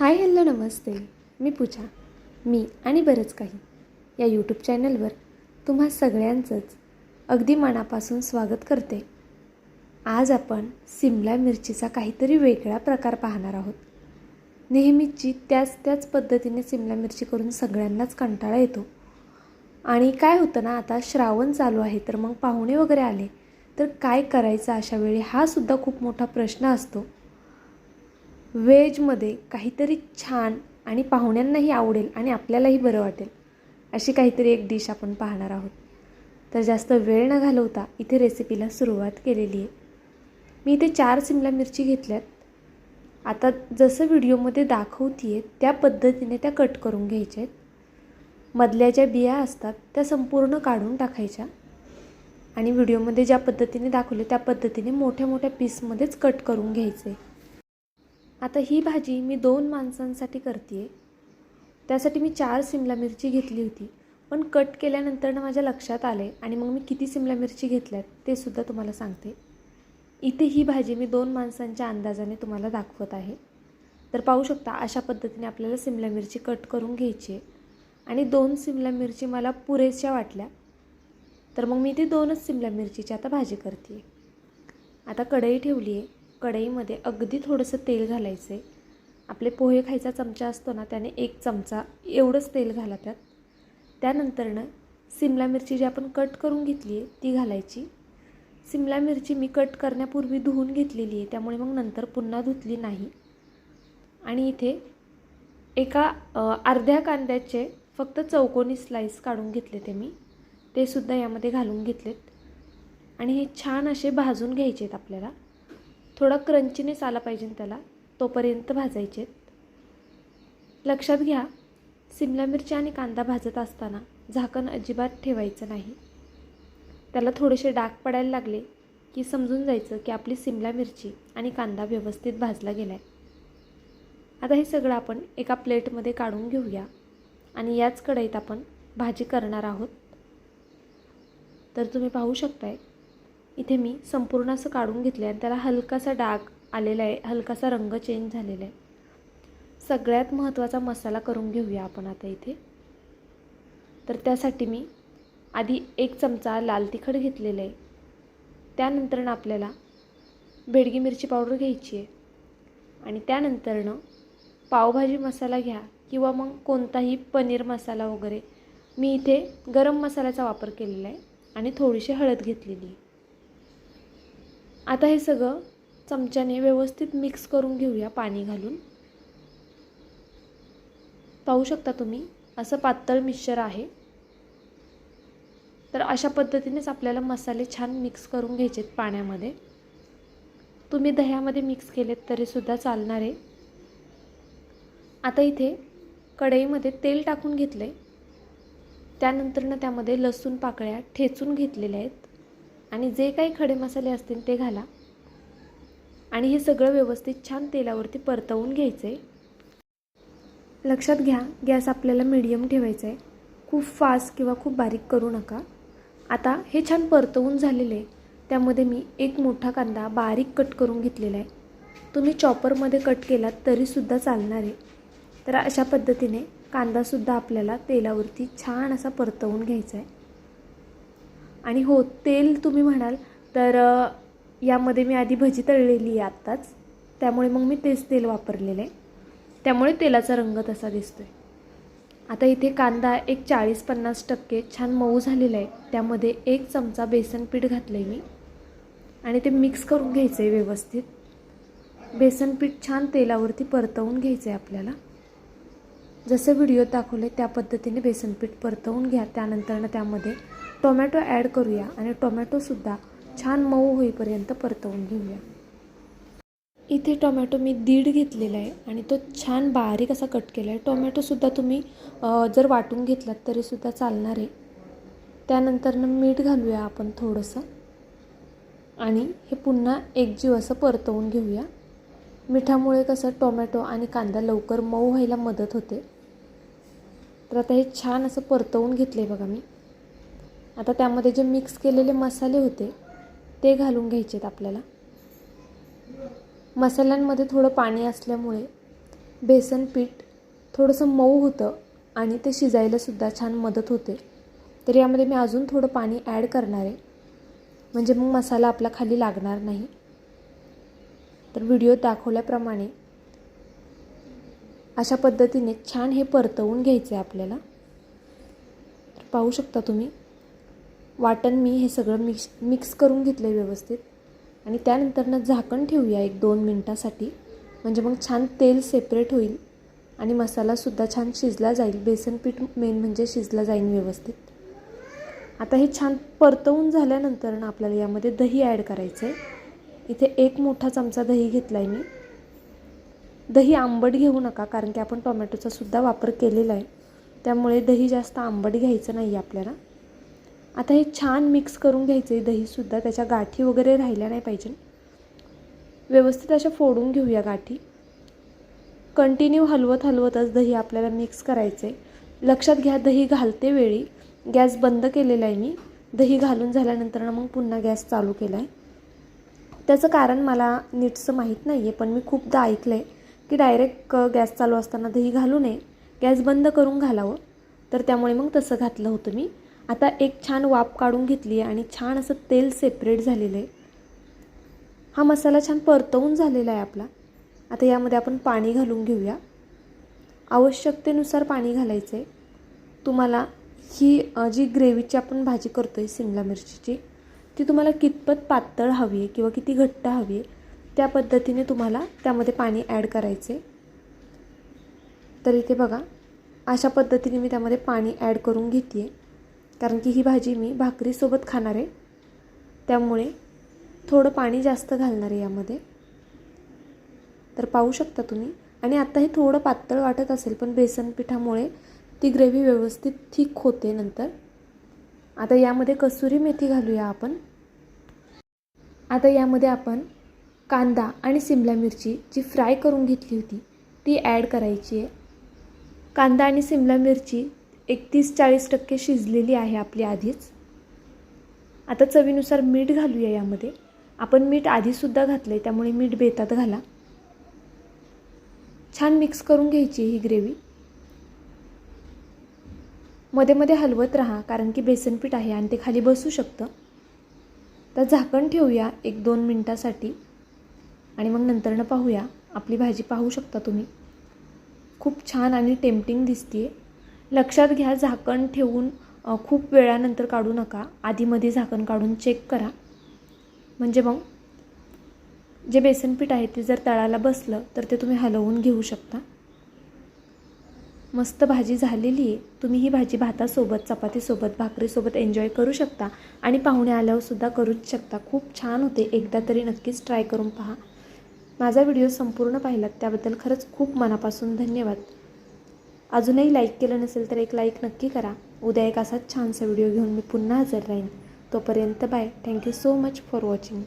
Hi hello नमस्ते. मी पूजा. मी आणि बरंच काही या यूट्यूब चॅनलवर तुम्हा सगळ्यांचंच अगदी मनापासून स्वागत करते. आज आपण सिमला मिरचीचा काहीतरी वेगळा प्रकार पाहणार आहोत. नेहमीची त्याच त्याच पद्धतीने सिमला मिरची करून सगळ्यांनाच कंटाळा येतो. आणि काय होतं ना आता श्रावण चालू आहे तर मग पाहुणे वगैरे आले तर काय करायचं अशावेळी हा सुद्धा खूप मोठा प्रश्न असतो. व्हेजमध्ये काहीतरी छान आणि पाहुण्यांनाही आवडेल आणि आपल्यालाही बरं वाटेल अशी काहीतरी एक डिश आपण पाहणार आहोत. तर जास्त वेळ न घालवता इथे रेसिपीला सुरुवात केलेली आहे. मी इथे चार सिमला मिरची घेतल्यात. आता जसं व्हिडिओमध्ये दाखवते आहे त्या पद्धतीने त्या कट करून घ्यायच्या आहेत मधल्या ज्या बिया असतात त्या संपूर्ण काढून टाकायच्या. आणि व्हिडिओमध्ये ज्या पद्धतीने दाखवले त्या पद्धतीने मोठ्या मोठ्या पीसमध्येच कट करून घ्यायचे. आता ही भाजी मी दोन माणसांसाठी करते आहे त्यासाठी मी चार सिमला मिरची घेतली होती. पण कट केल्यानंतर ना माझ्या लक्षात आले आणि मग मी किती सिमला मिरची घेतल्यात ते सुद्धा तुम्हाला सांगते. इथे ही भाजी मी दोन माणसांच्या अंदाजाने तुम्हाला दाखवत आहे. तर पाहू शकता अशा पद्धतीने आपल्याला सिमला मिरची कट करून घ्यायची आहे. आणि दोन सिमला मिरची मला पुरेशा वाटल्या. तर मग मी ती दोनच सिमला मिरचीची आता भाजी करते आता कढई ठेवली आहे कढईमध्ये अगदी थोडंसं तेल घालायचं. आहे आपले पोहे खायचा चमचा असतो ना त्याने एक चमचा एवढंच तेल घाला त्यात. त्यानंतरनं सिमला मिरची जी आपण कट करून घेतली आहे ती घालायची. सिमला मिरची मी कट करण्यापूर्वी धुवून घेतलेली आहे त्यामुळे मग नंतर पुन्हा धुतली नाही. आणि इथे एका अर्ध्या कांद्याचे फक्त चौकोनी स्लाईस काढून घेतले ते मी. ते सुद्धा यामध्ये घालून घेतलेत. आणि हे छान असे भाजून घ्यायचे आहेत आपल्याला. थोडा क्रंचीनेस आला पाहिजे त्याला तोपर्यंत भाजायचे. लक्षात घ्या सिमला मिरची आणि कांदा भाजत असताना झाकण अजिबात ठेवायचं नाही. त्याला थोडेसे डाग पडायला लागले की समजून जायचं की आपली सिमला मिरची आणि कांदा व्यवस्थित भाजला गेला आहे आता हे सगळं आपण एका प्लेटमध्ये काढून घेऊया आणि याच कढईत आपण भाजी करणार आहोत. तर तुम्ही पाहू शकताय इथे मी संपूर्ण असं काढून घेतलं आहे आणि त्याला हलकासा डाग आलेला आहे हलकासा रंग चेंज झालेला आहे. सगळ्यात महत्त्वाचा मसाला करून घेऊया आपण आता इथे. तर त्यासाठी मी आधी एक चमचा लाल तिखट घेतलेलं आहे. त्यानंतरनं आपल्याला बेडगी मिरची पावडर घ्यायची आहे. आणि त्यानंतरनं पावभाजी मसाला घ्या किंवा मग कोणताही पनीर मसाला वगैरे. मी इथे गरम मसाल्याचा वापर केलेला आहे आणि थोडीशी हळद घेतलेली आहे. आता हे सगळं चमच्याने व्यवस्थित मिक्स करून घेऊया पाणी घालून. पाहू शकता तुम्ही असं पातळ मिक्सचर आहे. तर अशा पद्धतीनेच आपल्याला मसाले छान मिक्स करून घ्यायचे आहेत पाण्यामध्ये. तुम्ही दह्यामध्ये मिक्स केलेत तरीसुद्धा चालणार आहे. आता इथे कढईमध्ये तेल टाकून घेतलं आहे त्यानंतरनं त्यामध्ये लसूण पाकळ्या ठेचून घेतलेल्या आहेत. आणि जे काही खडे मसाले असतील ते घाला. आणि हे सगळं व्यवस्थित छान तेलावरती परतवून घ्यायचं. आहे लक्षात घ्या गॅस आपल्याला मीडियम ठेवायचा आहे. खूप फास्ट किंवा खूप बारीक करू नका. आता हे छान परतवून झालेले आहे. त्यामध्ये मी एक मोठा कांदा बारीक कट करून घेतलेला आहे. तुम्ही चॉपरमध्ये कट केलात तरीसुद्धा चालणार आहे. तर अशा पद्धतीने कांदासुद्धा आपल्याला तेलावरती छान असा परतवून घ्यायचा आहे. आणि हो तेल तुम्ही म्हणाल तर यामध्ये मी आधी भजी तळलेली आहे आत्ताच. त्यामुळे मग मी तेच तेल वापरलेलं. आहे त्यामुळे तेलाचा रंग तसा दिसतो आहे आता इथे कांदा एक चाळीस पन्नास टक्के छान मऊ झालेला आहे. त्यामध्ये एक चमचा बेसन पीठ घातलं आहे मी. आणि ते मिक्स करून घ्यायचं आहे व्यवस्थित. बेसन पीठ छान तेलावरती परतवून घ्यायचं आहे आपल्याला. जसं व्हिडिओ दाखवले त्या पद्धतीने बेसन पीठ परतवून घ्या. त्यानंतरनं त्यामध्ये टोमॅटो ॲड करूया आणि टोमॅटोसुद्धा छान मऊ होईपर्यंत परतवून घेऊया. इथे टोमॅटो मी दीड घेतलेला आहे आणि तो छान बारीक असा कट केला आहे टोमॅटोसुद्धा तुम्ही जर वाटून घेतलात तरीसुद्धा चालणार आहे. त्यानंतरनं मीठ घालूया आपण थोडंसं. आणि हे पुन्हा एकजीव असं परतवून घेऊया. मिठामुळे कसं टोमॅटो आणि कांदा लवकर मऊ व्हायला मदत होते. तर आता हे छान असं परतवून घेतलं आहे बघा मी. आता त्यामध्ये जे मिक्स केलेले मसाले होते ते घालून घ्यायचे आहेत आपल्याला. मसाल्यांमध्ये थोडं पाणी असल्यामुळे बेसन पीठ थोडंसं मऊ होतं आणि ते शिजायलासुद्धा छान मदत होते. तर यामध्ये मी अजून थोडं पाणी ॲड करणार आहे. म्हणजे मग मसाला आपला खाली लागणार नाही. तर व्हिडिओ दाखवल्याप्रमाणे अशा पद्धतीने छान हे परतवून घ्यायचं आहे आपल्याला. तर पाहू शकता तुम्ही. वाटण मी हे सगळं मिक्स मिक्स करून घेतलं आहे व्यवस्थित. आणि त्यानंतरनं झाकण ठेवूया एक दोन मिनटासाठी. म्हणजे मग छान तेल सेपरेट होईल आणि मसालासुद्धा छान शिजला जाईल. बेसन पीठ मेन म्हणजे शिजला जाईल व्यवस्थित. आता हे छान परतवून झाल्यानंतर ना आपल्याला यामध्ये दही ॲड करायचं आहे इथे एक मोठा चमचा दही घेतला आहे मी. दही आंबट घेऊ नका कारण की आपण टोमॅटोचा सुद्धा वापर केलेला आहे. त्यामुळे दही जास्त आंबट घ्यायचं नाही आपल्याला. आता हे छान मिक्स करून घ्यायचं आहे दहीसुद्धा. त्याच्या गाठी वगैरे राहिल्या नाही पाहिजे. व्यवस्थित अशा फोडून घेऊया गाठी. कंटिन्यू हलवत हलवतच दही आपल्याला मिक्स करायचं आहे लक्षात घ्या दही घालते वेळी. गॅस बंद केलेला आहे मी. दही घालून झाल्यानंतर मग पुन्हा गॅस चालू केला आहे त्याचं कारण मला नीटसं माहीत नाही आहे पण मी खूपदा ऐकलं आहे की डायरेक्ट गॅस चालू असताना दही घालू नये. गॅस बंद करून घालावं. तर त्यामुळे मग तसं घातलं होतं मी. आता एक छान वाफ काढून घेतली आहे आणि छान असं तेल सेपरेट झालेलं आहे. हा मसाला छान परतवून झालेला आहे आपला. आता यामध्ये आपण पाणी घालून घेऊया. आवश्यकतेनुसार पाणी घालायचं आहे. तुम्हाला ही जी ग्रेव्हीची आपण भाजी करतो आहे शिमला मिरचीची ती तुम्हाला कितपत पातळ हवी आहे किंवा किती घट्ट हवी आहे त्या पद्धतीने तुम्हाला त्यामध्ये पाणी ॲड करायचे तर इथे बघा अशा पद्धतीने मी त्यामध्ये पाणी ॲड करून घेते आहे कारण की ही भाजी मी भाकरीसोबत खाणार आहे. त्यामुळे थोडं पाणी जास्त घालणार आहे यामध्ये. तर पाहू शकता तुम्ही. आणि आत्ता हे थोडं पातळ वाटत असेल पण बेसन पिठामुळे ती ग्रेव्ही व्यवस्थित थिक होते नंतर. आता यामध्ये कसुरी मेथी घालूया आपण. आता यामध्ये आपण कांदा आणि सिमला मिरची जी फ्राय करून घेतली होती ती ॲड करायची आहे. कांदा आणि सिमला मिरची एकतीस चाळीस टक्के शिजलेली आहे आपली आधीच. आता चवीनुसार मीठ घालूया यामध्ये. आपण मीठ आधीसुद्धा घातलं आहे त्यामुळे मीठ बेतात घाला. छान मिक्स करून घ्यायची ही ग्रेव्ही मध्ये मध्ये हलवत राहा कारण की बेसन पीठ आहे आणि ते खाली बसू शकतं. तर झाकण ठेवूया एक दोन मिनटासाठी. आणि मग नंतरनं पाहूया आपली भाजी पाहू शकता तुम्ही. खूप छान आणि टेम्पटिंग दिसते लक्षात घ्या झाकण ठेवून खूप वेळानंतर काढू नका. आधीमध्ये झाकण काढून चेक करा. म्हणजे मग जे बेसन पीठ आहे ते जर तळाला बसलं तर ते तुम्ही हलवून घेऊ शकता. मस्त भाजी झालेली आहे. तुम्ही ही भाजी भातासोबत चपातीसोबत भाकरीसोबत एन्जॉय करू शकता. आणि पाहुणे आल्यावरसुद्धा करूच शकता. खूप छान होते. एकदा तरी नक्कीच ट्राय करून पहा. माझा व्हिडिओ संपूर्ण पाहिलात त्याबद्दल खरंच खूप मनापासून धन्यवाद. अजूनही लाईक केलं नसेल तर एक लाईक नक्की करा. उद्या एक असाच छानसा व्हिडिओ घेऊन मी पुन्हा हजर राहीन. तोपर्यंत bye thank you so much for watching